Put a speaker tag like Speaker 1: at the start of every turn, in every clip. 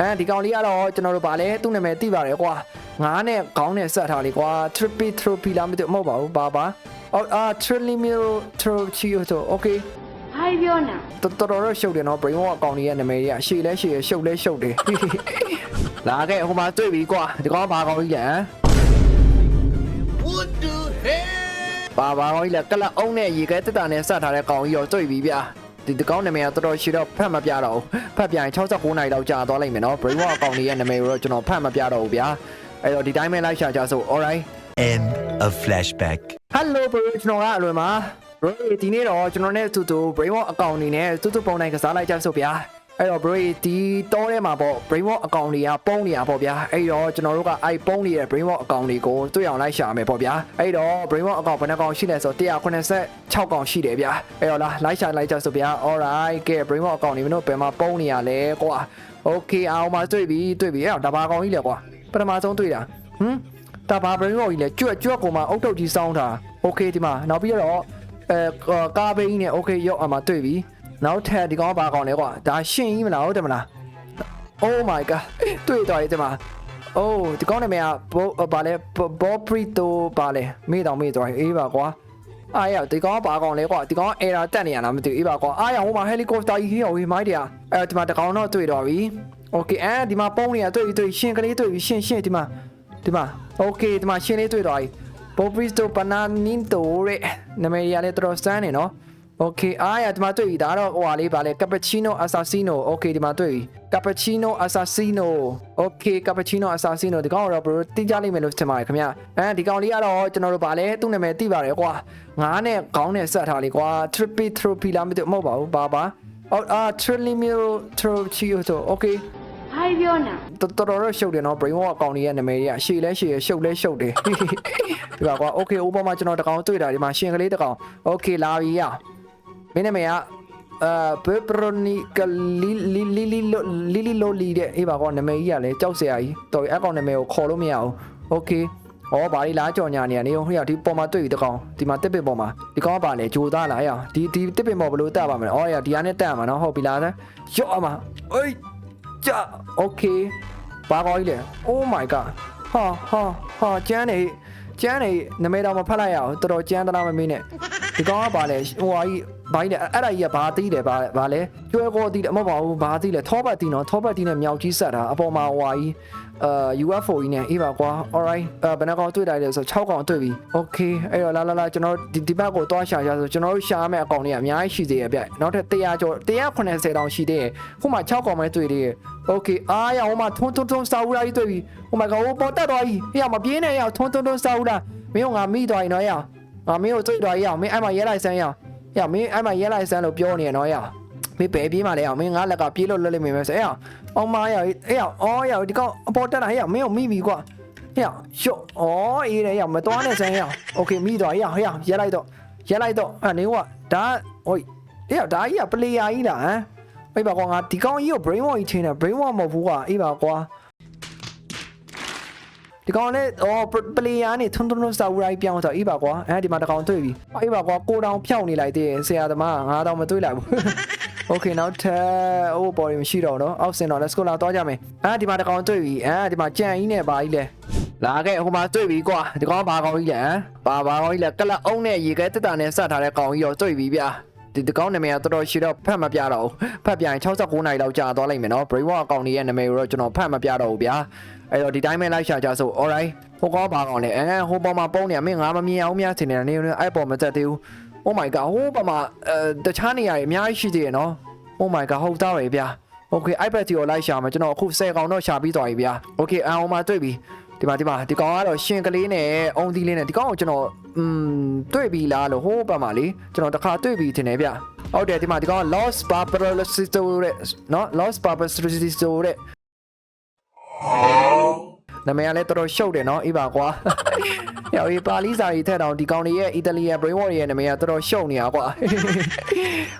Speaker 1: အဲဒီကောင်လေးကတော့ကျွန်တော်တို့ဗာလဲသူ့နာမည်သိပါတယ်ကွာငါးနဲ့ခေါင်းနဲ့ဆက်ထားလေကွာ trippy trophy လားမသိဘူးမဟုတ်ပါဘူးဘာပါအော်အာ trillimil trophy ဆို okay
Speaker 2: ဘာပြောနာ
Speaker 1: တော်တော်တော့ရှုပ်တယ်နော် brain wash အကောင်လေးရဲ့နာမည်ကြီးကရှေ့လဲရှေ့ရရှုပ်လဲရှုပ်တယ်လာခဲ့ဟိုမှာတွေ့ပြီကွာဒီကောင်ကဘာကောင်ကြီးလဲဟမ်
Speaker 3: What the hell?
Speaker 1: ဘာဘာကောင်ကြီးလဲကလပ်အုံးနဲ့ရေခဲတက်တာနဲ့ဆက်ထားတဲ့ကောင်ကြီးရောတွေ့ပြီဗျာ ဒီဒီကောင်နာမည်ကတော်တော်ရှည်တော့ဖတ်မပြတော့ဘူးဖတ်ပြရင်69နိုင်လောက်ကြာသွားလိမ့်မယ်နော် brain wash အကောင်လေးရဲ့နာမည်ကိုတော့ကျွန်တော်ဖတ်မပြတော့ဘူးဗျာအဲ့တော့ဒီတိုင်းပဲလိုက်ရှာကြဆို alright
Speaker 4: End of flashback.
Speaker 1: Hello bro ကျွန်တော်ကအလွန်ပါ bro ဒီနေ့တော့ကျွန်တော်နဲ့အတူတူ brainwash account အနေနဲ့တူတူပုံနိုင်ကစားလိုက်ကြစို့ဗျာ အဲ့တော့ brain ဒီတော့ထဲမှာပေါ့ brain walk အကောင်တွေကပုံနေတာပေါ့ဗျာအဲ့တော့ကျွန်တော်တို့ကအဲ့ပုံနေတဲ့ brain walk အကောင်တွေကိုတွေ့အောင်လိုက်ရှာမယ်ပေါ့ဗျာအဲ့တော့ brain walk အကောင်ဘယ်နှကောင်ရှိလဲဆို186ကောင်ရှိတယ်ဗျာအဲ့တော့လားလိုက်ရှာလိုက်ကြဆိုဗျာ alright ကဲ brain walk အကောင်တွေမင်းတို့ဘယ်မှာပုံနေရလဲကွာ okay အောင်မှာတွေ့ပြီတွေ့ပြီအဲ့တော့ဒါပါကောင်ကြီးလေကွာပထမဆုံးတွေ့တာဟမ်ဒါပါ brain walk ကြီးလေကြွက်ကြွက်ကောင်မှာအုတ်တုတ်ကြီးစောင်းတာ okay ဒီမှာနောက်ပြီးတော့အဲကာဘိန်းနဲ့ okay ရောက်အောင်မှာတွေ့ပြီ နောက်ထပ်ဒီကောင်ကဘာကောင်လဲကွာဒါရှင်ကြီးမလားဟုတ်တယ်မလား Oh my god တွေ့တော်ရေးတယ်မှာ Oh ဒီကောင်နာမည်ကဘောဘာလဲဘောပရီတိုဘာလဲမိတော်မိတော်အေးပါကွာအားရဒီကောင်ကဘာကောင်လဲကွာဒီကောင်ကအေရာတက်နေရလားမသိဘူးအေးပါကွာအားရဟိုမှာဟယ်လီကော်ပတာကြီးဟေးဟေးမိုက်တရားအဲ့ဒီမှာတကောင်တော့တွေ့တော်ပြီ Okay အဲဒီမှာပုံနေတာတွေ့ပြီတွေ့ရှင်ကလေးတွေ့ပြီရှင်ရှင်ဒီမှာဒီမှာ Okay ဒီမှာရှင်လေးတွေ့တော်ပြီဘောပရီတိုပနာနင်တိုရဲ့နာမည်ရလဲတော်တော်စမ်းနေနော် โอเคအားရဒီမှာတွေ့ပြီဒါတော့ဟိုဟာလေးပါလေကပချီနိုအဆာဆီနိုโอเคဒီမှာတွေ့ပြီကပချီနိုအဆာဆီနိုโอเคကပချီနိုအဆာဆီနိုဒီကောင်ကတော့ဘရိုတင်ကြလိမ့်မယ်လို့ထင်ပါတယ်ခင်ဗျအဲဒီကောင်လေးကတော့ကျွန်တော်တို့ဗာလဲသူ့နာမည်သိပါတယ်ကွာငါးနဲ့ခေါင်းနဲ့ဆက်ထားလေကွာ trippy trophy လားမသိဘူးမဟုတ်ပါဘူးဘာပါအော်အာ trillimil trophy ဆို okay
Speaker 2: ဘာပြောနာ
Speaker 1: တော်တော်တော့ရှုပ်တယ်နော် brain wash အကောင်လေးရဲ့နာမည်ကြီးကရှေ့လဲရှေ့ရရှုပ်လဲရှုပ်တယ်ဒီပါကွာ okay ဥပမာကျွန်တော်တကောင်တွေ့တာဒီမှာရှင်ကလေးတကောင် okay လာပြီရ မင်းနာမည်ကအာဘေပရိုနီကလီလီလီလီလီလီလိုလီတဲ့အေးပါကွာနာမည်ကြီးကလည်းကြောက်စရာကြီးတော်ပြီအကောင်နာမည်ကိုခေါ်လို့မရဘူး okay ဩဘာလေးလားကြော်ညာနေရနေဟိုဟိုဒီပေါ်မှာတွေ့ပြီတကောင်ဒီမှာတစ်ပစ်ပေါ်မှာဒီကောင်ကပါလေဂျိုသားလားရဒီဒီတစ်ပစ်ပေါ်ဘယ်လိုတက်ပါမလဲဩရဒီကနဲ့တက်ရမှာနော်ဟုတ်ပြီလားရော့အမအေး ကြโอเคဘာကောကြီးလဲ Oh my god ဟာဟာဟာကျန်းနေကျန်းနေနမဲတော်မဖတ်လိုက်ရအောင်တော်တော်ကျန်းသလားမမင်းနဲ့ ဒီကောင်ကဘာလဲဟိုဟာကြီးဘာကြီးလဲအဲ့ဒါကြီးကဘာသိတယ်ဘာဘာလဲကျွဲကောသိတယ်မဟုတ်ပါဘူးဘာသိလဲထောပတ်တီနော်ထောပတ်တီနဲ့မြောက်ကြီးဆက်တာအပေါ်မှာဟိုဟာကြီးအာ UFO ကြီးနဲ့အေးပါကွာ alright အဲဘယ်နှကောင်တွေ့လိုက်လဲဆို6ကောင်တွေ့ပြီ okay အဲ့တော့လာလာလာကျွန်တော်ဒီဒီဘက်ကိုသွားရှာရဆိုကျွန်တော်တို့ရှာမယ့်အကောင်တွေကအများကြီးရှိသေးရဲ့ဗျနောက်ထပ်100ကျော်180တောင်ရှိသေးရဲ့ခုမှ6ကောင်ပဲတွေ့သေးရဲ့ Okay အားရဟိုမှာထွန်းထွန်းထွန်းစာဦးလာကြီးတွေ့ပြီဟိုမှာကဟိုပေါ်တက်သွားပြီဟေ့မပြေးနဲ့ရထွန်းထွန်းထွန်းစာဦးလာမင်းကငါမိသွားရင်တော့ရ ငါမင်းကိုတွေ့သွားရအောင်မင်းအဲ့မှာရဲလိုက်စမ်းရရမင်းအဲ့မှာရဲလိုက်စမ်းလို့ပြောနေရတော့ရမင်းဘယ်ပြေးမှလဲအောင်မင်းငါလက်ကပြေးလို့လွတ်လိမ့်မယ်ဆိုရအောင်မရအေးအော်ရဒီကောင်အပေါ်တက်လာဟေ့မင်းကိုမိပြီကွာဟေ့ရှော့အော်အေးရရမတော်နဲ့စမ်းရ Okay မိသွားရဟေ့ရဲလိုက်တော့ရဲလိုက်တော့အဲ့နေကဒါဟိုဟေ့ဒါကြီးကပလေယာကြီးလားဟမ်အေးပါကွာငါဒီကောင်ကြီးကို brain wash ကြီးချင်းတယ် brain wash မဟုတ်ဘူးကွာအေးပါကွာ ဒီကောင်လည်းအော် player နဲ့ထွန်းထွန်းထွန်းစာဝရိုင်းပြောင်းဆိုအေးပါကွာအဲဒီမှာတကောင်တွေ့ပြီအေးပါကွာကိုတောင်ဖြောက်နေလိုက်သေးတယ်ဆရာသမားငါတော့မတွေ့လိုက်ဘူး Okay နောက်ထပ်ဟိုပေါ်ရင်မရှိတော့တော့အောက်စင်တော့ let's go လာတော့ကြမယ်အဲဒီမှာတကောင်တွေ့ပြီအဲဒီမှာကြံကြီးနဲ့ပါကြီးလဲလာခဲ့ဟိုမှာတွေ့ပြီကွာဒီကောင်ဘာကောင်ကြီးလဲဘာဘာကောင်ကြီးလဲကလပ်အုံးနဲ့ရေခဲတက်တာနဲ့ဆက်ထားတဲ့ကောင်ကြီးရောတွေ့ပြီဗျာ ဒီဒီကောင်းနာမည်ကတော်တော်ရှည်တော့ဖတ်မပြတော့ဘူးဖတ်ပြရင်69နိုင်လောက်ကြာသွားလိမ့်မယ်နော် brain wash အကောင့်ရဲ့နာမည်ကိုတော့ကျွန်တော်ဖတ်မပြတော့ဘူးဗျာအဲ့တော့ဒီတိုင်းပဲလိုက်ရှာကြဆို alright ဟိုကောဘာကောင်လဲအဲဟိုပေါ်မှာပုံနေမင်းငါမမြင်အောင်များထင်နေတယ်နေအဲ့ပေါ်မတက်သေးဘူး oh my god ဟိုပေါ်မှာအဲတခြားနေရာတွေအများကြီးရှိသေးတယ်နော် oh my god ဟုတ်သားပဲဗျာ okay ipad ကိုလိုက်ရှာမယ်ကျွန်တော်အခု10ကောင်တော့ရှာပြီးသွားပြီဗျာ okay အအောင်မှာတွေ့ပြီ ဒီမှာဒီမှာဒီကောင်ကတော့ရှင်ကလေးနဲ့အုံသီးလေးနဲ့ဒီကောင်ကိုကျွန်တော်อืมတွေ့ပြီလားလို့ဟိုးပတ်မှာလေကျွန်တော်တခါတွေ့ပြီထင်တယ်ဗျဟုတ်တယ်ဒီမှာဒီကောင်က lost barbarosito တဲ့နော် lost barbarosito တဲ့နာမည်ကလည်းတော်တော်ရှုပ်တယ်နော်အေးပါကွာရောက်ရေးပါဠိစာရေးထက်တောင်ဒီကောင်တွေရဲ့အီတလီယန် brain wash ရဲ့နာမည်ကတော်တော်ရှုပ်နေတာကွာ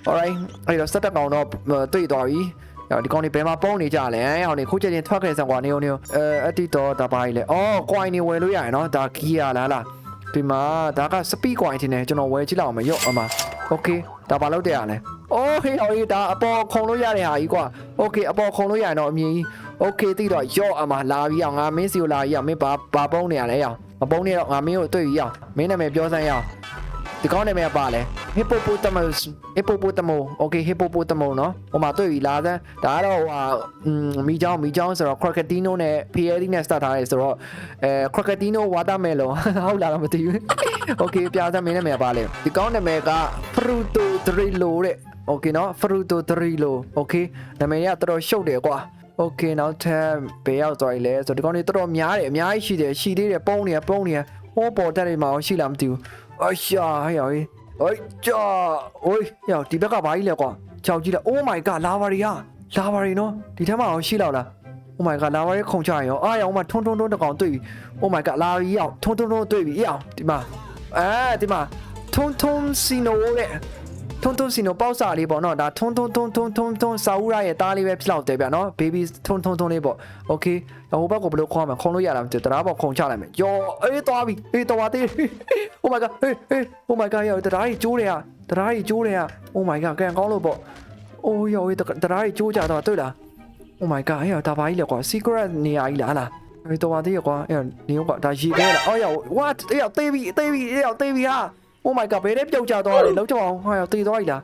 Speaker 1: alright အဲ့တော့စက်တက်ကောင်တော့တွေ့သွားပြီ ။ဟောဒီကောင်တွေဘယ်မှာပုံနေကြလဲ။ဟောနေခုချက်ချင်းထွက်ခဲ့စံကွာနေုံနေုံအဲအတီတော်ဒါပါကြီးလေ။အော် coin တွေဝယ်လို့ရတယ်နော်။ဒါ key ရလားလား။ဒီမှာဒါက speed coin တင်တယ်ကျွန်တော်ဝယ်ကြည့်လောက်မယ်ရော့အမ။ Okay ဒါပါလောက်တဲ့ရလဲ။အိုးဟေးဟောကြီးဒါအပေါ်ခုံလို့ရတဲ့ဟာကြီးကွာ။ Okay အပေါ်ခုံလို့ရရင်တော့အမြင်ကြီး။ Okay တိတော့ရော့အမလာပြီးအောင်ငါမင်းစီကိုလာပြီးအောင်မင်းဘာဘာပုံနေရလဲရအောင်။မပုံနေတော့ငါမင်းကိုတွေ့ပြီးအောင်။မင်းနာမည်ပြောစမ်းရအောင်။ ဒီကောင်းနာမည်ကပါလဲ hippopotamus hippopotamus okay hippopotamus เนาะဟိုမှာတွေ့ပြီလာစမ်းဒါကတော့ဟိုဟာอืมမီချောင်းမီချောင်းဆိုတော့ crocodilo နဲ့ PLD နဲ့ start ထားတယ်ဆိုတော့အဲ crocodilo watermelon ဟုတ်လားတော့မသိဘူး okay ပြစမ်းမင်းနာမည်ကပါလဲဒီကောင်းနာမည်က fruto trillo တဲ့ okay เนาะ fruto trillo okay နာမည်ကတော်တော်ရှုပ်တယ်ကွာ okay နောက်ထပ်ဘယ်ရောက်သွားပြီလဲဆိုတော့ဒီကောင်တွေတော်တော်များတယ်အများကြီးရှိတယ်ရှိသေးတယ်ပုံးနေရပုံးနေရဟောပေါ်တက်နေမှာရှိလားမသိဘူး အရှာဟဲ့ရောဟေးအိုးကြာအိုးယောဒီဘက်ကဘာကြီးလဲကွာချောက်ကြီးလား oh my god လာပါရီဟာလာပါရီနော်ဒီထဲမှာအောင်ရှိလောက်လား oh my god လာပါရီခုံချရင်ရောအားရောင်မထွန်းထွန်းထွန်းတကောင်တွေ့ပြီ oh my god လာရီရောက်ထွန်းထွန်းထွန်းတွေ့ပြီအေးအောင်ဒီမှာအဲဒီမှာထွန်းထွန်းစီနိုတဲ့ ထုံထုံစီနိုပေါက်စာလေးပေါ့နော်ဒါထုံထုံထုံထုံထုံထုံစာဦးရရဲ့တားလေးပဲဖြစ်လောက်တယ်ဗျနော် baby ထုံထုံထုံလေးပေါ့โอเคဟိုဘက်ကဘယ်လိုခေါ်မှာခုံလို့ရလားမသိဘူးတရားပေါ့ခုံချလိုက်မယ်ယောအေးသွားပြီအေးသွားသေး Oh my god ဟေးဟေး Oh my god ယောတရားကြီးကျိုးတယ်ဟာတရားကြီးကျိုးတယ်ဟာ Oh my god ကန်ကောင်းလို့ပေါ့အိုးယောတရားကြီးကျိုးကြတော့တွေ့လား Oh my god ယောဒါပါကြီးလေကွာ secret နေရာကြီးလားလားအေးတော်ပါသေးရကွာအဲ့နေရောကဒါရီခဲလားအော်ယော what အေးယောသေးပြီသေးပြီအေးယောသေးပြီဟာ Oh my god ဘယ်ထဲပြုတ်ကျသွားလဲလောက်ချောင်းဟာရောတည်သွားပြီလား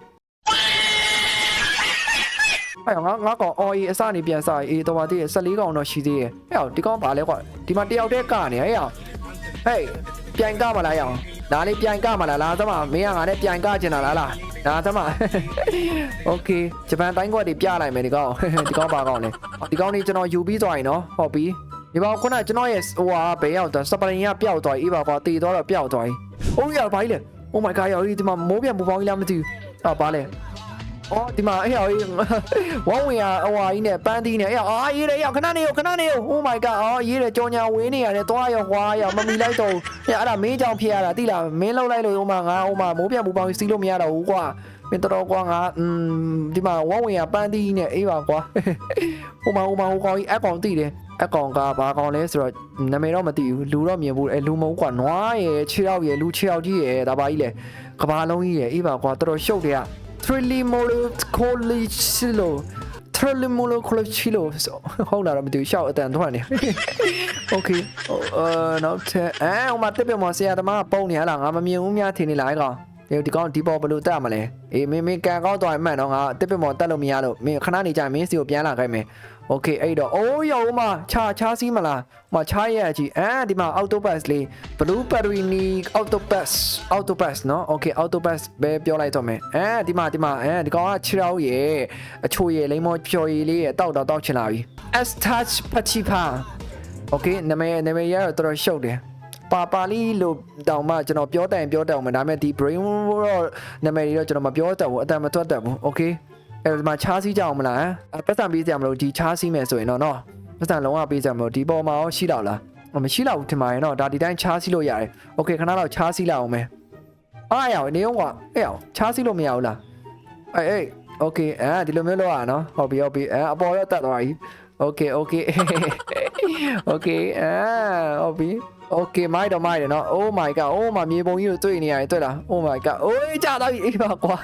Speaker 1: အဲ့ငါငါကောင် OA အစနေပြန်စအေးတော်ပါသေးရ14ကောင်တော့ရှိသေးရအဲ့ဟောဒီကောင်ပါလဲကွာဒီမှာတယောက်တည်းကနေဟဲ့ဟောဟေးပြိုင်ကမလားရအောင်ဒါလေးပြိုင်ကမလားလားသမမင်းကငါနဲ့ပြိုင်ကကျင်လာလားလားဒါသမ Okay ဂျပန်တိုင်းကွက်တွေပြလိုက်မယ်ဒီကောင်ဒီကောင်ပါကောင်လဲဒီကောင်နေကျွန်တော်ယူပြီးသွားရင်နော်ဟုတ်ပြီ ဒီဘောခုနကျွန်တော်ရဲ့ဟိုဟာဘယ်ရောက်သွားစပရင်ကပျောက်သွားပြီအေးပါကွာတည်သွားတော့ပျောက်သွားပြီ။အိုးရဘာကြီးလဲ။ Oh my god ရောဒီမှာမိုးပြန်ပူပေါင်းကြီးလားမသိဘူး။အော်ဘာလဲ။အော်ဒီမှာအဲ့ရောဝေါဝင်ရအဝါကြီးနဲ့ပန်းသီးနဲ့အဲ့အာရေးတယ်ရောက်ခဏနေရောခဏနေရော Oh my god အော်ရေးတယ်ကြောင်ညာဝင်းနေရတယ်သွားရောဟွာရောမမီလိုက်တော့အဲ့အဲ့ဒါမင်းကြောင်ဖြစ်ရတာတိလားမင်းလောက်လိုက်လို့ဟိုမှာငါဟိုမှာမိုးပြန်ပူပေါင်းကြီးစီးလို့မရတော့ဘူးကွာ။မင်းတော်တော်ကွာငါอืมဒီမှာဝေါဝင်ရပန်းသီးနဲ့အေးပါကွာ။ဟိုမှာဟိုမှာဟိုကောင်ကြီးအကောင်တိတယ် အကောင်ကဘာကောင်လဲဆိုတော့နာမည်တော့မသိဘူးလူတော့မြင်ဘူးအဲလူမဟုတ်ကွာနွားရယ်ခြေရောက်ရယ်လူခြေရောက်ကြီးရယ်ဒါပါကြီးလေကဘာလုံးကြီးရယ်အေးပါကွာတော်တော်ရှုပ်တယ်က Trilimolo Colchilo Trilimolo Colchilo ဟုတ်လားတော့မသိဘူးရှောက်အတန်ထွက်နေ Okay အာနောက်ထပ်အဲဟိုမှာတက်ပြမဆရာသမားကပုံနေဟလားငါမမြင်ဘူးများထင်နေလားအဲ့ကောင်ဒီဒီကောင်ဒီပေါ်ဘယ်လိုတက်မလဲအေးမင်းမင်းကန်ကောက်သွားမှန်တော့ငါတက်ပြမတက်လို့မရလို့မင်းခဏနေကြမင်းစီကိုပြန်လာခိုင်းမယ် โอเคအဲ့တော့အိုးရောမခြာခြားစီးမလားဟိုခြားရကြည့်အဲဒီမှာ octopus လေး blue perini octopus octopus เนาะโอเค octopus ပဲပြောလိုက်တော့မယ်အဲဒီမှာဒီမှာအဲဒီကောင်ကခြေထောက်ရဲ့အချိုရဲ့လိမ္မောဖြော်ရည်လေးရဲ့တောက်တော့တောက်ချင်လာပြီ astach pachipa โอเคနာမည်နာမည်ရတော့တော်တော်ရှုပ်တယ်ပါပါလီလို့တောင်မှကျွန်တော်ပြောတိုင်ပြောတောင်မှဒါပေမဲ့ဒီ brain တော့နာမည်တွေတော့ကျွန်တော်မပြောတတ်ဘူးအတန်မထွက်တတ်ဘူးโอเค အဲ့ဒီမှာချားစီးကြအောင်မလားအဲ့ပတ်စံပေးကြမလို့ဒီချားစီးမယ်ဆိုရင်တော့နော်ပတ်စံလုံးဝပေးကြမလို့ဒီပေါ်မှာရောရှိတော့လားမရှိတော့ဘူးထင်ပါရဲ့နော်ဒါဒီတိုင်းချားစီးလို့ရတယ်โอเคခဏတော့ချားစီးလိုက်အောင်မယ်အားရအောင်နေအောင်ကွာအဲ့အောင်ချားစီးလို့မရဘူးလားအေးအေးโอเคအဲဒီလိုမျိုးလုပ်ရအောင်နော်ဟုတ်ပြီဟုတ်ပြီအဲအပေါ်တော့တက်သွားပြီโอเคโอเคโอเคအာဟုတ်ပြီโอเคမိုက်တော့မိုက်တယ်နော် Oh my god Oh my မြေပုံကြီးကိုတွေ့နေရတယ်တွေ့လား Oh my god အိုးကြာတော့ပြီအေးပါကွာ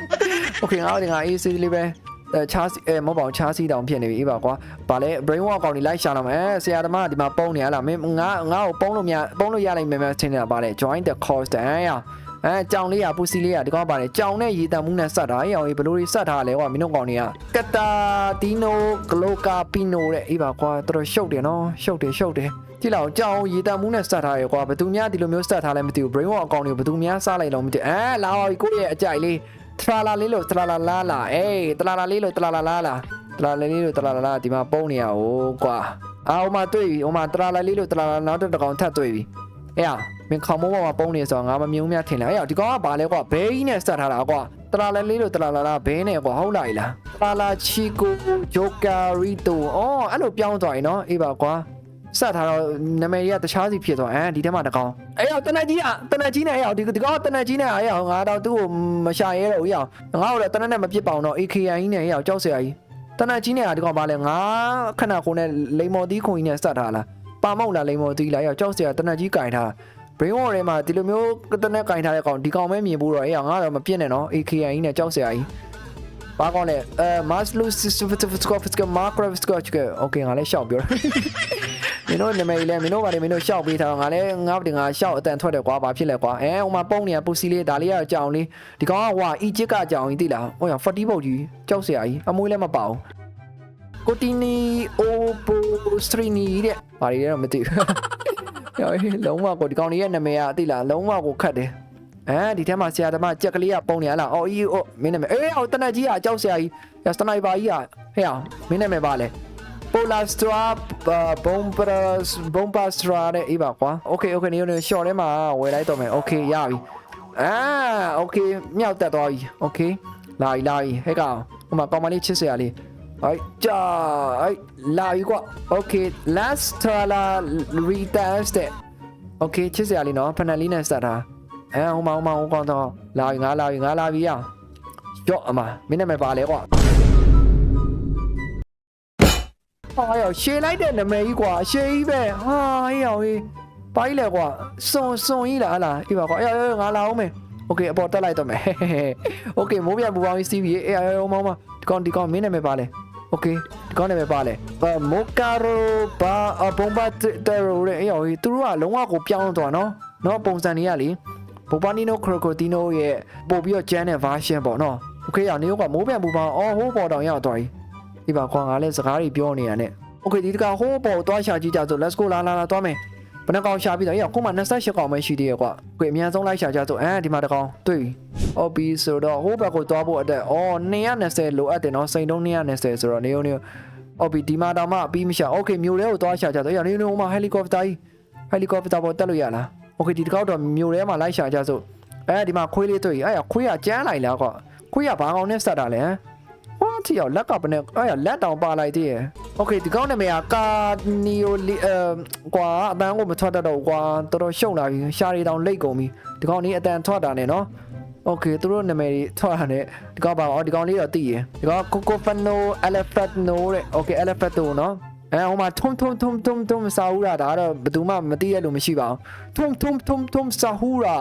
Speaker 1: โอเคငါတို့ငါအေးစီးလေးပဲအဲ ချားစီအဲမဟုတ်ပါဘူးချားစီတောင်ဖြစ်နေပြီအေးပါကွာဗာလဲ brain walk ကောင်ဒီလိုက်ရှာလာမယ်အဲဆရာသမားကဒီမှာပုံနေရလားမင်းငါငါ့ကိုပုံလို့မရပုံလို့ရလိုက်မယ်မယ်ထင်နေတာဗာလဲ join the course အဲရအဲကြောင်လေးရပူစီလေးရဒီကောင်ဗာလဲကြောင်နဲ့ရေတံမှုနဲ့စက်တာအေးအောင်ဘယ်လိုတွေစက်ထားလဲကွာမင်းတို့ကောင်တွေကကတာဒီနိုဂလိုကာပီနိုတဲ့အေးပါကွာတော်တော်ရှုပ်တယ်နော်ရှုပ်တယ်ရှုပ်တယ်ကြည့်လောက်ကြောင်ရေတံမှုနဲ့စက်ထားရကွာဘယ်သူများဒီလိုမျိုးစက်ထားလဲမသိဘူး brain walk အကောင်တွေဘယ်သူများစားလိုက်တော့မသိအဲလာပါပြီကိုယ့်ရဲ့အကြိုက်လေး ထလာလာလေးလို့ထလာလာလာလာအေးထလာလာလေးလို့ထလာလာလာလာထလာလာလေးလို့ထလာလာလာဒီမှာပုံနေရဟိုကွာအာဟိုမှာတွေ့ပြီဟိုမှာထလာလာလေးလို့ထလာလာနောက်တစ်ကောင်ထပ်တွေ့ပြီအေးရမင်းခေါင်းမိုးပေါ်မှာပုံနေဆိုတော့ငါမမြင်ဘူးများထင်လားအေးရဒီကောင်ကဘာလဲကွာဘေးကြီးနဲ့စက်ထားတာကွာထလာလာလေးလို့ထလာလာလာဘေးနဲ့ကွာဟုတ်လားလားထလာလာချီကိုဂျိုကာရီတိုအော်အဲ့လိုပြောင်းသွားရင်နော်အေးပါကွာ စက်ထားတော့နာမည်ကြီးကတခြားစီဖြစ်သွားအဲဒီထဲမှာတကောင်အေးရတနက်ကြီးอ่ะတနက်ကြီးနဲ့အေးရဒီဒီကောင်ကတနက်ကြီးနဲ့အေးရငါတော့သူ့ကိုမရှာရဲတော့ဘူးရအောင်ငါ့ကိုလည်းတနက်နဲ့မပြစ်ပါအောင်တော့ AKI ကြီးနဲ့အေးရကြောက်စရာကြီးတနက်ကြီးနဲ့ကဒီကောင်ပါလဲငါခဏခုနဲ့လိမ္မော်သီးခွန်ကြီးနဲ့စက်ထားလားပါမောက်လားလိမ္မော်သီးလားအေးရကြောက်စရာတနက်ကြီးကင်ထား brain wall ထဲမှာဒီလိုမျိုးတနက်ကင်ထားတဲ့ကောင်ဒီကောင်ပဲမြင်ဘူးတော့အေးရငါတော့မပြစ်နဲ့နော် AKI ကြီးနဲ့ကြောက်စရာကြီးဘာကောင်းလဲအဲ Maslow Scofisk Markov Okay ငါလည်းရှောက်ပြော မင်းတို့နာမည်လည်းမင်းတို့ဘာလဲမင်းတို့ရှောက်ပေးထားတော့ငါလည်းငါ့တင်ငါရှောက်အတန်ထွက်တယ်ကွာဘာဖြစ်လဲကွာအဲဟိုမှာပုံနေရပူစီလေးဒါလေးကတော့ကြောင်လေးဒီကောင်ကဟိုအီဂျစ်ကကြောင်ကြီးသိလားဟိုရ40ပုတ်ကြီးကြောက်စရာကြီးအမွေးလည်းမပါဘူးကိုတီနီအိုပိုစထရီနီတဲ့ဘာတွေလဲတော့မသိဘူးရောလုံးဝကိုဒီကောင်လေးရဲ့နာမည်ကသိလားလုံးဝကိုခတ်တယ်အဲဒီထဲမှာဆရာသမားကြက်ကလေးကပုံနေရလားအော်အီအိုမင်းနာမည်အေးအော်တနက်ကြီးကကြောက်ဆရာကြီးရစနိုက်ပါကြီးကဟဲ့အောင်မင်းနာမည်ပါလဲ Polastra Bombas Bombastra တဲ့အေးပါကွာ Okay okay နေနေ short ထဲမှာဝယ်လိုက်တော့မယ် Okay ရပြီအာ Okay မြောက်တက်သွားပြီ Okay လာပြီလာပြီဟဲ့ကောင်ဟိုမှာကောင်မလေးချစ်စရာလေးဟိုက်ကြာဟိုက်လာပြီကွာ Okay last trala retest တဲ့ Okay ချစ်စရာလေးနော်ဖနက်လေးနဲ့စတာအဲဟိုမှာဟိုမှာဟိုကောင်တော့လာပြီငါလာပြီငါလာပြီရရော့အမမင်းနာမည်ပါလဲကွာ ဟာရောရှေလိုက်တဲ့နမည်ကြီးကွာရှေကြီးပဲဟာဟေးရောဟေးပိုင်းလေကွာစွန်စွန်ကြီးလားဟလားအေးပါကွာအေးအေးငါလာအောင်မယ်โอเคအပေါ်တက်လိုက်တော့မယ်โอเคမိုးပြန်ပူပေါင်းကြီးစီးပြီးအေးအေးမောင်းမဒီကောင်ဒီကောင်မင်းနာမည်ပါလေโอเคဒီကောင်နာမည်ပါလေမိုကာရိုဘာဘုံဘတ်တေရိုတဲ့အေးရောဟေးသူတို့ကလုံးဝကိုပြောင်းသွားနော်နော်ပုံစံတွေကလေဘိုဘာနီနိုခရိုကိုတီနိုရဲ့ပို့ပြီးတော့ကျန်းတဲ့ version ပေါ့နော်โอเคရောနေကမိုးပြန်ပူပေါင်းအော်ဟိုးပေါ်တောင်ရောက်သွားပြီ ဒီပါကွာငါလည်းစကားတွေပြောနေရတဲ့။ Okay ဒီတကဟိုးပေါ်သွားရှာကြည့်ကြစို့ let's go လာလာလာသွားမယ်။ဘယ်နှကောင်ရှာပြီးတော့အေးခုမှ28ကောင်ပဲရှိသေးရဲ့ကွာ။ Okay အများဆုံးလိုက်ရှာကြစို့အဲဒီမှာတကောင်တွေ့ပြီ။ဟုတ်ပြီဆိုတော့ဟိုးဘက်ကိုသွားဖို့အတွက်အော်220လိုအပ်တယ်နော်စိန်တုံး220ဆိုတော့နေုံနေဟုတ်ပြီဒီမှာတော့မှပြီးမရှာ Okay မြို့ထဲကိုသွားရှာကြစို့အေးနေုံနေဟိုမှာ helicopter ကြီး helicopter ပေါ်တက်လို့ရလား။ Okay ဒီတကောက်တော့မြို့ထဲမှာလိုက်ရှာကြစို့အဲဒီမှာခွေးလေးတွေ့ပြီအဲ့ရခွေးကကျန်းလိုက်လားကွာ။ခွေးကဘာကောင်နဲ့စက်တာလဲ ဟမ် ဟောတီရောက်လက်ကပ်နဲ့အဲ့ရလက်တောင်ပါလိုက်သေးရယ်โอเคဒီကောင်းနာမည်ကကာနီယိုလီအဲကွာအတန်းကိုမထွက်တတ်တော့ဘူးကွာတော်တော်ရှုံလာပြီရှာရီတောင်လိတ်ကုန်ပြီဒီကောင်းนี้အတန်းထွက်တာနဲ့နော်โอเคသူတို့နာမည်တွေထွက်တာနဲ့ဒီကောင်းပါအော်ဒီကောင်းလေးတော့သိရယ်ဒီကောင်းကိုကိုဖန်နိုအလက်ဖက်နိုတဲ့โอเคအလက်ဖက်တိုနော် အဲဟိုမှာထုံထုံထုံထုံထုံစာဟူရာဒါတော့ဘယ်သူမှမသိရလို့မရှိပါဘူးထုံထုံထုံထုံစာဟူရာ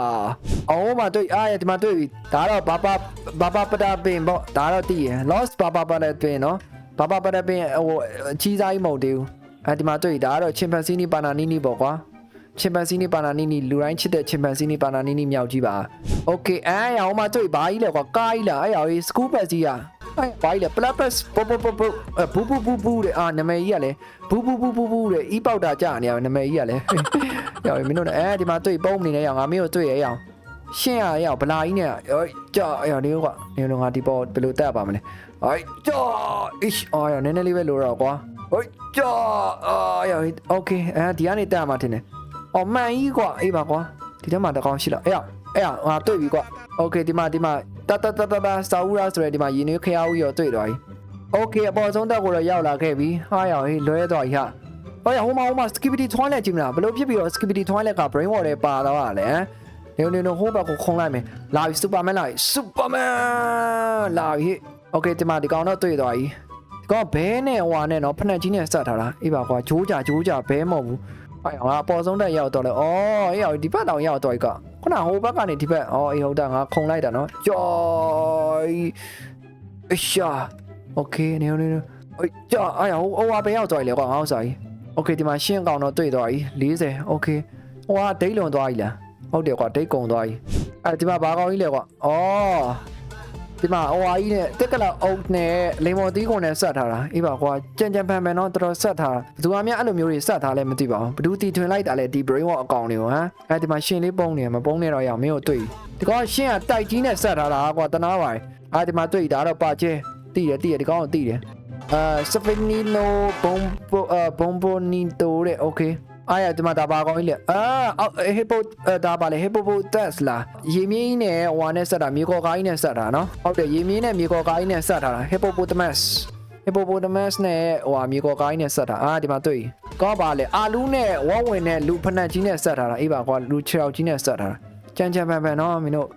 Speaker 1: အော်မှာတွေ့အားရဒီမှာတွေ့ပြီဒါတော့ဘာဘာဘာဘာပတာပင်ပေါ့ဒါတော့သိရယ် lost ဘာဘာပတာပင်နော်ဘာဘာပတာပင်ဟိုအကြီးစားကြီးမဟုတ်သေးဘူးအဲဒီမှာတွေ့ဒါကတော့ chimpanzee နီပါနာနီနီပေါ့ကွာ chimpanzee နီပါနာနီနီလူတိုင်းချစ်တဲ့ chimpanzee နီပါနာနီနီမြောက်ကြီးပါ okay အဲရအောင်မတွေ့ဘာကြီးလဲကွာကားကြီးလားအဲရအောင် school bus ကြီးอ่ะအဲ ဘာကြီးလဲ plapas ပပပပဘူဘူဘူဘူတဲ့အာနာမည်ကြီးကလည်းဘူဘူဘူဘူဘူတဲ့ဤပေါက်တာကြာနေရနာမည်ကြီးကလည်းရောမင်းတို့အဲဒီမှာတွေ့ပုံနေနေရအောင်ငါမင်းတို့တွေ့ရအောင်ရှင်းရရအောင်ဗလာကြီးနဲ့ရောကြောက်ရောနေကွာနေလုံးငါဒီပေါ်ဘယ်လိုတက်ပါမလဲဟိုက်ကြောက် ish အော်ရောနည်းနည်းလေးပဲလိုတော့ကွာဟိုက်ကြောက်အော်ရော okay အဲဒီကနေတက်မှာတင်တယ်အော်မှန်ကြီးကွာအေးပါကွာဒီထဲမှာတကောင်ရှိလားအေးအောင်အေးအောင်ငါတွေ့ပြီကွာ okay ဒီမှာဒီမှာ တတတပပစာဦးရာဆိုတဲ့ဒီမှာရင်းနှီးခရဦးရောတွေ့သွားပြီ။ Okay အပေါ်ဆုံးတက်ကိုတော့ရောက်လာခဲ့ပြီ။ဟာရောင်ဟေးလွဲသွားပြီဟာ။ဟောရဟိုမှာဟိုမှာ skipity toilet ကြည့်မလား။ဘလို့ဖြစ်ပြီးတော့ skipity toilet က brain water ပါသွားတာလဲ။နေနေနေဟိုဘက်ကိုခုံလိုက်မယ်။လာပြီ superman လာပြီ superman လာပြီ။ Okay ဒီမှာဒီကောင်တော့တွေ့သွားပြီ။ဒီကောင်ဘဲနဲ့ဟွာနဲ့နော်ဖနက်ကြီးနဲ့စထားတာ။အေးပါကွာဂျိုးကြဂျိုးကြဘဲမဟုတ်ဘူး။ ဟဲ့ငါအပေါ်ဆုံးတက်ရောက်တော့လေ။အော်အေးဟောဒီဘက်တောင်ရောက်တော့ကခုနဟိုဘက်ကနေဒီဘက်အော်အေးဟုတ်တာငါခုံလိုက်တာနော်။ကြော်။အရှာ။ Okay နေနေနေ။အေးကြော်အဲ့ဟိုဟိုဘက်ရောက်တော့လေကွာငါ့ဥစားကြီး။ Okay ဒီမှာရှင်းကောင်တော့တွေ့သွားပြီ40 Okay ။ဟိုကဒိတ်လွန်သွားပြီလား။ဟုတ်တယ်ကွာဒိတ်ကုံသွားပြီ။အဲ့ဒီမှာဘာကောင်းကြီးလဲကွာ။အော် ဒီမှာဟိုဟာကြီးနဲ့တက်ကလာအုပ်နဲ့လိမ်မော်တီးကုန်နဲ့ဆက်ထားတာအေးပါကွာကြံကြံဖန်ဖန်တော့တော်တော်ဆက်ထားဘယ်သူမှအဲ့လိုမျိုးတွေဆက်ထားလဲမသိပါဘူးဘယ်သူတီထွင်လိုက်တာလဲဒီ brain wash အကောင့်တွေကိုဟမ်အဲဒီမှာရှင်လေးပုံနေမပုံနေတော့ရအောင်မင်းတို့တွေ့ဒီကောင်ရှင်းကတိုက်ကြီးနဲ့ဆက်ထားတာကွာတနာပါအဲဒီမှာတွေ့ဒါတော့ပါကျဲတီးတယ်တီးတယ်ဒီကောင်ကိုတီးတယ်အာစပနီနိုဘုံဘုံဘိုနီတိုတဲ့โอเค အားရဒီမှာဒါပါကောင်းကြီးလေအာဟေပိုဒါပါလေဟေပိုပိုတက်စ်လာရေမြင်းနဲ့ဟွာနဲ့ဆက်တာမြေကော်ကားကြီးနဲ့ဆက်တာနော်ဟုတ်တယ်ရေမြင်းနဲ့မြေကော်ကားကြီးနဲ့ဆက်ထားတာဟေပိုပိုတမတ်စ်ဟေပိုပိုတမတ်စ်နဲ့ဟွာမြေကော်ကားကြီးနဲ့ဆက်တာအာဒီမှာတွေ့ကောင်းပါလေအာလူးနဲ့ဝေါဝင်နဲ့လူဖနက်ကြီးနဲ့ဆက်ထားတာအေးပါကွာလူခြေောက်ကြီးနဲ့ဆက်ထားတာကြမ်းကြမ်းပန်ပန်နော်မင်းတို့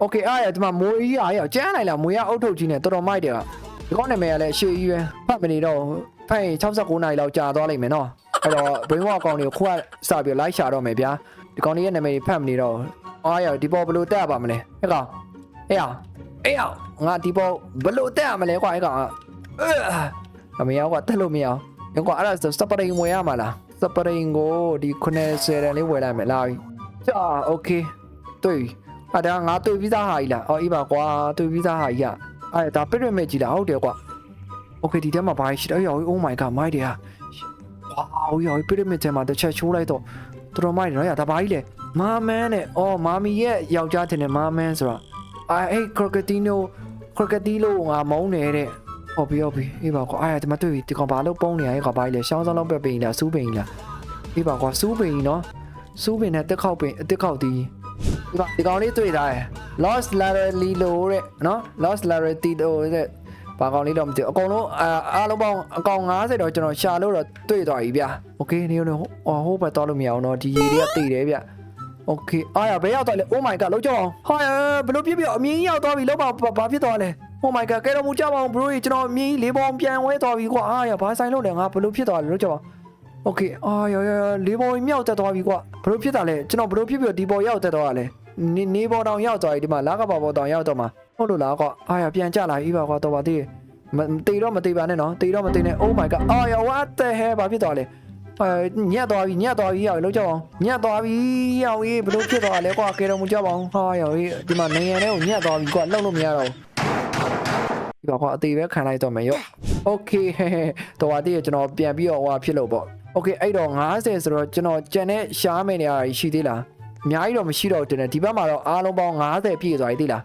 Speaker 1: โอเคအားရဒီမှာမွေးကြီးအားရကျန်းလိုက်လားမွေးရအုတ်ထုတ်ကြီးနဲ့တော်တော်မိုက်တယ်ကဒီကောင်းနာမည်ကလည်းရှေးကြီးပဲဖတ်မနေတော့ဖတ်ရင်69နာရီလောက်ကြာသွားလိမ့်မယ်နော် အဲ့တော့ brain wash ကောင်တွေကိုခုကစပြီးလိုက်ရှာတော့မယ်ဗျာဒီကောင်လေးရဲ့နာမည်ဖတ်မနေတော့အားရဒီပေါ်ဘယ်လိုတက်ပါမလဲဟဲ့ကောင်အေးအောင်အေးအောင် ငါဒီပေါ်ဘလို့တက်ရမလဲကွာအဲ့ကောင်ကအဲအမေရောကွာတက်လို့မရအောင်ရောကွာအဲ့ဒါဆိုစပရိန်ဝယ်ရမှာလားစပရိန်ကိုဒီ90ရန်လေးဝယ်လိုက်မယ်လာပြီကြာโอเคတွေ့ပြီအဲ့ဒါငါတွေ့ပြီးသားဟာကြီးလားအော်အေးပါကွာတွေ့ပြီးသားဟာကြီးอ่ะအဲ့ဒါပရမစ်ကြီးလားဟုတ်တယ်ကွာโอเคဒီထဲမှာဘာရှိတယ်အေး oh my god မိုက်တယ်ဟာ ဝါဟိုရောပရမစ်ထဲမှာတစ်ချက်ချိုးလိုက်တော့တော်တော်မိုက်တယ်နော်ရဒါဘာကြီးလဲမာမန်နဲ့အော်မာမီရဲ့ယောက်ျားတင်တယ်မာမန်ဆိုတော့အဲအဲ့ခရကတီနိုခရကတီလိုငါမုန်းနေတဲ့ဟုတ်ပြီဟုတ်ပြီအေးပါကွာအဲ့ဒါဒီမှာတွေ့ပြီဒီကောင်ဘာလို့ပုံနေရလဲကွာဘာကြီးလဲရှောင်းစောင်းလောက်ပဲပင်လားစူးပင်လားအေးပါကွာစူးပင်နော်စူးပင်နဲ့တက်ခောက်ပင်အတက်ခောက်တီးဒီပါဒီကောင်လေးတွေ့တာရယ် lost lateral lilo တဲ့နော် lost lateral tito တဲ့ ဘာကောင်လေးတော့မသိဘူးအကုန်လုံးအာအားလုံးပေါင်းအကောင်90တော့ကျွန်တော်ရှာလို့တော့တွေ့သွားပြီဗျာโอเคနေနေဟိုဟိုဘက်တော့လို့မရအောင်တော့ဒီရေတွေကတိတယ်ဗျာ โอเคအားရဘယ်ရောက်သွားလဲ Oh my god လောက်ကြအောင်ဟာဘလို့ပြပြအမြင်ရောက်သွားပြီလောက်ပါဘာဖြစ်သွားလဲ Oh my god ကဲတော့မူကြပါအောင် bro ကျွန်တော်အမြင်လေးပေါင်းပြန်ဝဲသွားပြီကွာအားရဘာဆိုင်လို့လဲငါဘလို့ဖြစ်သွားလဲလောက်ကြအောင်โอเคအာရရလေးပေါင်းမြောက်တက်သွားပြီကွာဘလို့ဖြစ်တာလဲကျွန်တော်ဘလို့ဖြစ်ပြဒီပေါ်ရောက်တက်သွားတာလဲနေနေပေါ်တောင်ရောက်သွားပြီဒီမှာလာကပါပေါ်တောင်ရောက်တော့မှာ ဟုတ်လို့လားကွာအာရပြန်ကြလာပြီပါကွာတော်ပါသေးမတေတော့မတေပါနဲ့နော်တေတော့မတေနဲ့ oh my god အာရ what the hell ဘာဖြစ်သွားလဲအဲညက်သွားပြီညက်သွားပြီရောက်လောက်ကြအောင်ညက်သွားပြီရောက်ရေးဘလို့ဖြစ်သွားလဲကွာကဲတော့မကြောက်ပါဘူးဟာရောက်ရေးဒီမှာနေရတဲ့ကိုညက်သွားပြီကွာလှုပ်လို့မရတော့ဘူးဒီပါကွာအသေးပဲခံလိုက်တော့မယ်ရော့ okay တော်ပါသေးကျွန်တော်ပြန်ပြီးတော့ဟိုဖြစ်လို့ပေါ့ okay အဲ့တော့90ဆိုတော့ကျွန်တော်ကြံတဲ့ရှားမယ့်နေရာရှိသေးလားအများကြီးတော့မရှိတော့တင်တယ်ဒီဘက်မှာတော့အားလုံးပေါင်း90ပြည့်သွားပြီသိလား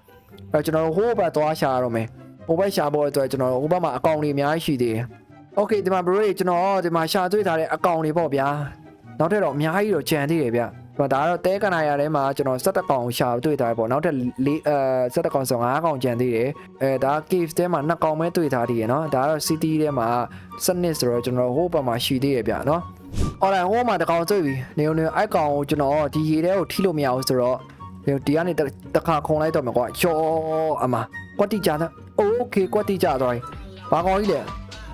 Speaker 1: အဲ့တော့ကျွန်တော်ဟိုဘက်သွားရှာရတော့မယ်ဟိုဘက်ရှာဖို့အတွက်ကျွန်တော်ဟိုဘက်မှာအကောင့်တွေအများကြီးရှိသေးတယ် โอเคဒီမှာ bro တွေကျွန်တော်ဒီမှာရှာတွေ့ထားတဲ့အကောင့်တွေပေါ့ဗျာနောက်ထပ်တော့အများကြီးတော့ကြံသေးတယ်ဗျဒီမှာဒါကတော့တဲကနာရထဲမှာကျွန်တော်17ကောင်ရှာတွေ့ထားတယ်ပေါ့နောက်ထပ်၄အဲ17ကောင်ဆို5ကောင်ကြံသေးတယ်အဲဒါ cave ထဲမှာ2ကောင်ပဲတွေ့ထားသေးရယ်နော်ဒါကတော့ city ထဲမှာစနစ်ဆိုတော့ကျွန်တော်ဟိုဘက်မှာရှိသေးရယ်ဗျနော် online ဟိုမှာတကောင်တွေ့ပြီနေုံနေအိုက်ကောင်ကိုကျွန်တော်ဒီရေထဲကိုထိလို့မရဘူးဆိုတော့ ဒီကနေတခါခုံလိုက်တော့မှာကွာချောအမကွက်တိကြတာโอเคကွက်တိကြသွားပြီဘာကောင်ကြီးလဲ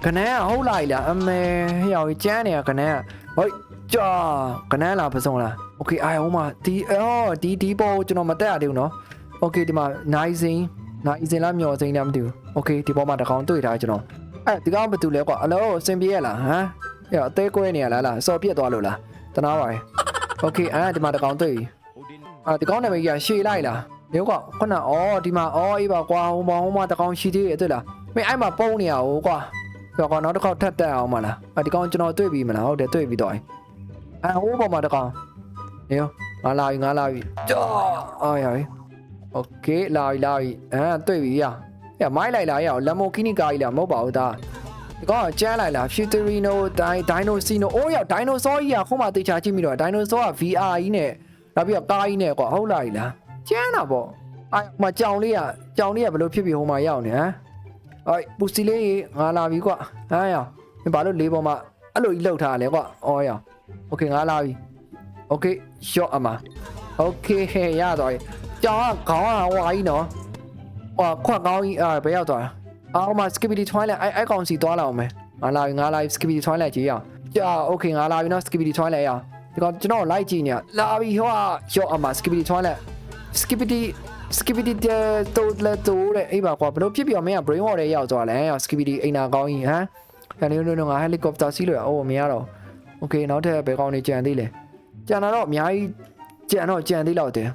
Speaker 1: ကနန်းကဟုတ်လိုက်လားအမေဟျော်ကြီးကျန်းနေရကနန်းကဟိုကြာကနန်းလားပစုံလားโอเคအာဟိုမှာဒီအော်ဒီဒီပေါ်ကိုကျွန်တော်မတက်ရသေးဘူးเนาะโอเคဒီမှာနိုင်စင်းနိုင်စင်းလားမျော်စင်းလားမသိဘူးโอเคဒီပေါ်မှာတကောင်တွေ့ထားကျွန်တော်အဲဒီကောင်ဘာတူလဲကွာအလောအစင်ပြေရလားဟမ်ဟဲ့အသေးကွဲနေရလားလားစော်ပြက်သွားလို့လားတနာပါရဲ့โอเคအာဒီမှာတကောင်တွေ့ပြီ အာဒီကောင်နာမည်ကြီးရှေ့လိုက်လားမျိုးကွာခုနအော်ဒီမှာအော်အေးပါကွာဟိုမှာဟိုမှာတကောင်ရှိသေးတယ်တွေ့လားမင်းအဲ့မှာပုံနေရဟိုကွာ ပြောကောင်နောက်တစ်ခေါက်ထပ်တက်အောင်မလားအဒီကောင်ကျွန်တော်တွေ့ပြီမလားဟုတ်တယ်တွေ့ပြီတော့အဲဟိုးပေါ်မှာတစ်ကောင်ညောငါလာပြီငါလာပြီကြောအော်ရပြီโอเคလာပြီလာပြီအဲတွေ့ပြီရရမိုင်းလိုက်လာရအောင်လမ်မိုကီနီကာကြီးလားမဟုတ်ပါဘူးဒါဒီကောင်ကကျန်းလိုက်လား Futurino ဒိုင်ဒိုင်နိုစီနိုအိုးရဒိုင်နိုဆောကြီးကခုမှတေချာကြည့်မိတော့ဒိုင်နိုဆောက VR ကြီးနဲ့ နောက်ပြီးတော့ကားကြီးနဲ့ကွာဟုတ်လားကြီးလားကျန်းတာပေါ့အဲဟိုမှာကြောင်လေးကကြောင်လေးကဘလို့ဖြစ်ပြီးဟိုမှာရောက်နေဟမ် အိုက်ပူစီလေးငါလာပြီကွာဟမ်ရမင်းဘာလို့လေးပေါ်မှာအဲ့လိုကြီးလှုပ်ထားရလဲကွာအော်ရโอเคငါလာပြီโอเคရှော့အမโอเคဟဲ့ရတော့ကြောင်ကခေါင်းကဟွာကြီးနော်ဟွာခွက်ကောင်းကြီးအာဘယ်ရောက်သွားအော်မ skibidi twilight အဲ့အဲ့ကောင်စီသွားလာအောင်မယ်ငါလာပြီငါလာပြီ skibidi twilight ကြီးရအောင်ကြာโอเคငါလာပြီနော် skibidi twilight ရအောင်ဒီ ကောင်ကျွန်တော်လိုက်ကြည့်နေလာပြီဟွာရှော့အမ skibidi twilight skibidi skibidi တိုးလက်တိုးတဲ့အေးပါကွာဘလို့ဖြစ်ပြီးတော့မင်းက brain water ရောက်သွားလဲရော skibidi အိမ်နာကောင်းကြီးဟမ်ဟဲ့နေနေငါ helicopter စီးလို့ရအိုးမရတော့ okay နောက်ထပ်ဘယ်ကောင်းနေကြံသေးလဲကြံတာတော့အများကြီးကြံတော့ကြံသေးတော့တယ်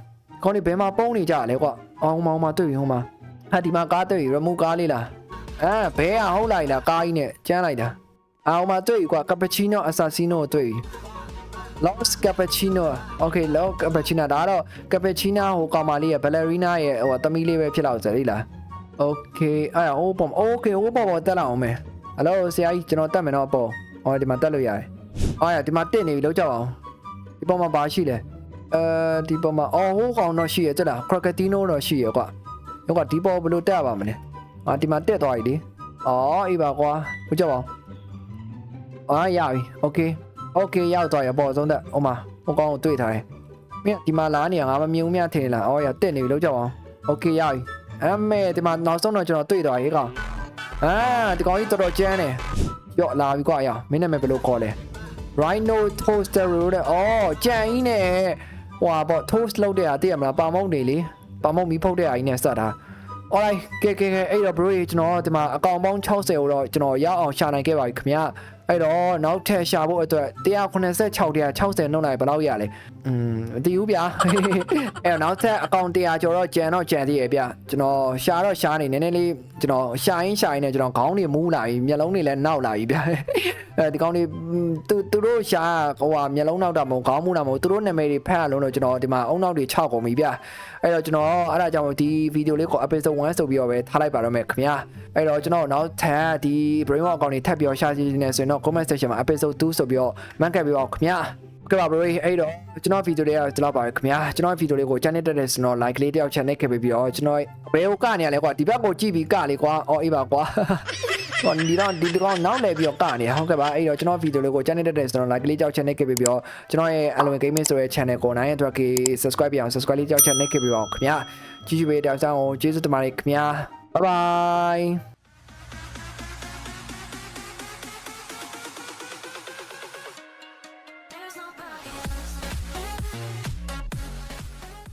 Speaker 1: ကောင်းနေဘယ်မှာပုံနေကြလဲကွာအောင်မောင်မှာတွေ့ပြီဟိုမှာဟာဒီမှာကားတွေ့ပြီ remove ကားလေးလားအဲဘဲကဟုတ်လိုက်လားကားကြီးနဲ့ကျန်းလိုက်တာအောင်မှာတွေ့ပြီကွာ cappuccino assassino ကိုတွေ့ပြီ Lost Cappuccino Okay Lost Cappuccino ဒါကတော့ Cappuccino ဟိုကောင်မလေးရဲ့ ballerina ရဲ့ဟိုတမီးလေးပဲဖြစ်လောက်စရိလား Okay အဲ့ဟိုပုံ Okay ဟိုပုံပေါ်တက်လာအောင်မယ် Hello ဆရာကြီးကျွန်တော်တက်မယ်နော်ပေါ့ဟောဒီမှာတက်လို့ရတယ်အားရဒီမှာတက်နေပြီလောက်ကြအောင်ဒီပုံမှာဘာရှိလဲအဲဒီပုံမှာအော်ဟိုကောင်တော့ရှိရကြလား Crocodino တော့ရှိရကွာဟုတ်ကဒီပေါ်ဘယ်လိုတက်ရပါမလဲအာဒီမှာတက်သွားပြီလေအော်အေးပါကွာဟုတ်ကြပါအောင်အားရပြီ Okay โอเคရောက်သွားရပေါ့ဆုံးသက်ဟိုမှာဟိုကောင်ကိုတွေ့ထားတယ်မင်းဒီမှာလာနေရငါမမြုံမြထင်လားအော်ရတက်နေပြီလောက်ကြအောင်โอเคရပြီအမေဒီမှာနောက်ဆုံးတော့ကျွန်တော်တွေ့သွားရေကောင်အာဒီကောင်ကြီးတော်တော်ကျန်းတယ်ရော့လာပြီကွာရမင်းနာမည်ဘယ်လိုခေါ်လဲ Rhino Toaster လို့တဲ့အော်ကြံကြီးနဲ့ဟွာပေါ့ toast လုပ်တဲ့အသိရမလားပါမုံနေလေပါမုံမီဖုတ်တဲ့အအိုင်းနဲ့စတာ alright ကဲကဲကဲအဲ့တော့ bro ရေကျွန်တော်ဒီမှာအကောင့်ပေါင်း60ကိုတော့ကျွန်တော်ရအောင်ရှာနိုင်ခဲ့ပါပြီခင်ဗျာ အဲ့တော့နောက်ထပ်ရှာဖို့အတွက်186 160နှုတ်လိုက်ဘယ်လောက်ရလဲอืมမသိဘူးဗျာအဲ့တော့နောက်ထပ်အကောင့်100ကျော်တော့ကြံတော့ကြံသေးရဲ့ဗျကျွန်တော်ရှာတော့ရှာနေနည်းနည်းလေးကျွန်တော်ရှာရင်းရှာရင်းနဲ့ကျွန်တော်ခေါင်းတွေမူးလာပြီမျက်လုံးတွေလည်းနောက်လာပြီဗျာအဲဒီကောင်တွေသူသူတို့ရှာဟိုဟာမျက်လုံးနောက်တာမဟုတ်ခေါင်းမူးတာမဟုတ်သူတို့နာမည်တွေဖတ်ရလုံးတော့ကျွန်တော်ဒီမှာအုံနောက်တွေ6ကုန်ပြီဗျအဲ့တော့ကျွန်တော်အဲ့ဒါကြောင့်ဒီဗီဒီယိုလေးကို episode 1ဆိုပြီးတော့ပဲထားလိုက်ပါတော့မယ်ခင်ဗျာအဲ့တော့ကျွန်တော်နောက်ထပ်ဒီ brain walk အကောင့်တွေထပ်ပြီးတော့ရှာကြည့်နေဆိုရင်တော့ comment section မှာ episode 2ဆိုပြီးတော့မှတ်ခဲ့ပြီးတော့ခင်ဗျာကဲပါ bro အဲ့တော့ကျွန်တော်ဗီဒီယိုလေးကဒီလောက်ပါပဲခင်ဗျာကျွန်တော်ဗီဒီယိုလေးကို channel တက်တဲ့ဆိုတော့ like လေးတယောက် channel ခဲ့ပြီးတော့ကျွန်တော်ဘယ်ဟိုကနေရလဲကွာဒီဘက်ကိုကြည့်ပြီးကလေကွာအော်အေးပါကွာဟောဒီတော့ဒီကောင်နောက်လဲပြီးတော့ကနေဟုတ်ကဲ့ပါအဲ့တော့ကျွန်တော်ဗီဒီယိုလေးကို channel တက်တဲ့ဆိုတော့ like လေးကြောက် channel ခဲ့ပြီးတော့ကျွန်တော်ရဲ့ Alvin Gaming ဆိုတဲ့ channel ကိုနိုင်အတွက် subscribe ပြအောင် subscribe လေးကြောက် channel ခဲ့ပြီးတော့ခင်ဗျာကြည့်ကြည့်ပေးတဲ့အောင်ကျေးဇူးတင်ပါတယ်ခင်ဗျာ bye bye